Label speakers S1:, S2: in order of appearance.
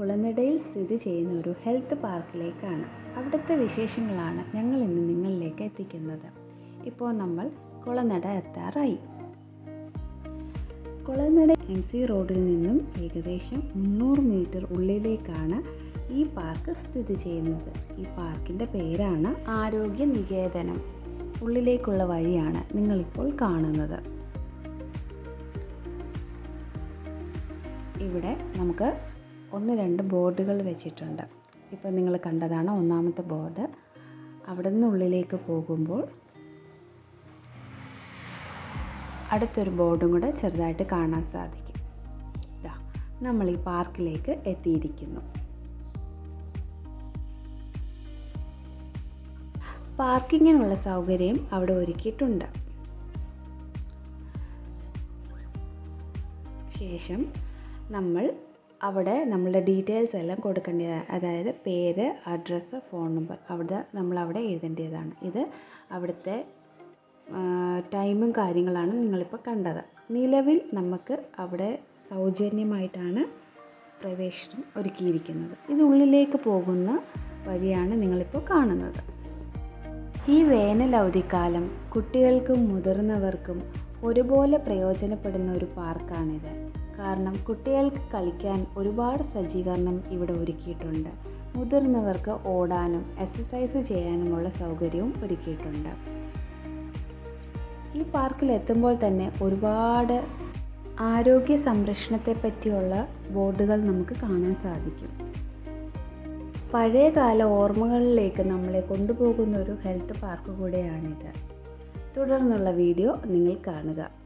S1: കുളനടയിൽ സ്ഥിതി ചെയ്യുന്ന ഒരു ഹെൽത്ത് പാർക്കിലേക്കാണ്. അവിടുത്തെ വിശേഷങ്ങളാണ് ഞങ്ങൾ ഇന്ന് നിങ്ങളിലേക്ക് എത്തിക്കുന്നത്. ഇപ്പോൾ നമ്മൾ കുളനട എത്താറായി. കുളനട എം സി റോഡിൽ നിന്നും ഏകദേശം മുന്നൂറ് മീറ്റർ ഉള്ളിലേക്കാണ് ഈ പാർക്ക് സ്ഥിതി ചെയ്യുന്നത്. ഈ പാർക്കിന്റെ പേരാണ് ആരോഗ്യ നികേതനം. ഉള്ളിലേക്കുള്ള വഴിയാണ് നിങ്ങളിപ്പോൾ കാണുന്നത്. ഇവിടെ നമുക്ക് ഒന്ന് രണ്ട് ബോർഡുകൾ വെച്ചിട്ടുണ്ട്. ഇപ്പോൾ നിങ്ങൾ കണ്ടതാണ് ഒന്നാമത്തെ ബോർഡ്. അവിടെ ഉള്ളിലേക്ക് പോകുമ്പോൾ അടുത്തൊരു ബോർഡും കൂടെ ചെറുതായിട്ട് കാണാൻ സാധിക്കും. ഇതാ നമ്മൾ ഈ പാർക്കിലേക്ക് എത്തിയിരിക്കുന്നു. പാർക്കിങ്ങിനുള്ള സൗകര്യം അവിടെ ഒരുക്കിയിട്ടുണ്ട്. ശേഷം നമ്മൾ അവിടെ നമ്മളുടെ ഡീറ്റെയിൽസ് എല്ലാം കൊടുക്കേണ്ടതാണ് അതായത് പേര് അഡ്രസ്സ് ഫോൺ നമ്പർ അവിടെ നമ്മളവിടെ എഴുതേണ്ടതാണ് ഇത് അവിടുത്തെ ടൈമും കാര്യങ്ങളാണ് നിങ്ങളിപ്പോൾ കണ്ടത്. നിലവിൽ നമുക്ക് അവിടെ സൗജന്യമായിട്ടാണ് പ്രവേശനം ഒരുക്കിയിരിക്കുന്നത്. ഇത് ഉള്ളിലേക്ക് പോകുന്ന വഴിയാണ് നിങ്ങളിപ്പോൾ കാണുന്നത്. ഈ വേനൽ അവധിക്കാലം കുട്ടികൾക്കും മുതിർന്നവർക്കും ഒരുപോലെ പ്രയോജനപ്പെടുന്ന ഒരു പാർക്കാണിത് കാരണം കുട്ടികൾക്ക് കളിക്കാൻ ഒരുപാട് സജ്ജീകരണം ഇവിടെ ഒരുക്കിയിട്ടുണ്ട്. മുതിർന്നവർക്ക് ഓടാനും എക്സസൈസ് ചെയ്യാനുമുള്ള സൗകര്യവും ഒരുക്കിയിട്ടുണ്ട്. ഈ പാർക്കിൽ എത്തുമ്പോൾ തന്നെ ഒരുപാട് ആരോഗ്യ സംരക്ഷണത്തെ പറ്റിയുള്ള ബോർഡുകൾ നമുക്ക് കാണാൻ സാധിക്കും. പഴയകാല ഓർമ്മകളിലേക്ക് നമ്മളെ കൊണ്ടുപോകുന്ന ഒരു ഹെൽത്ത് പാർക്ക് കൂടെയാണിത്. തുടർന്നുള്ള വീഡിയോ നിങ്ങൾ കാണുക.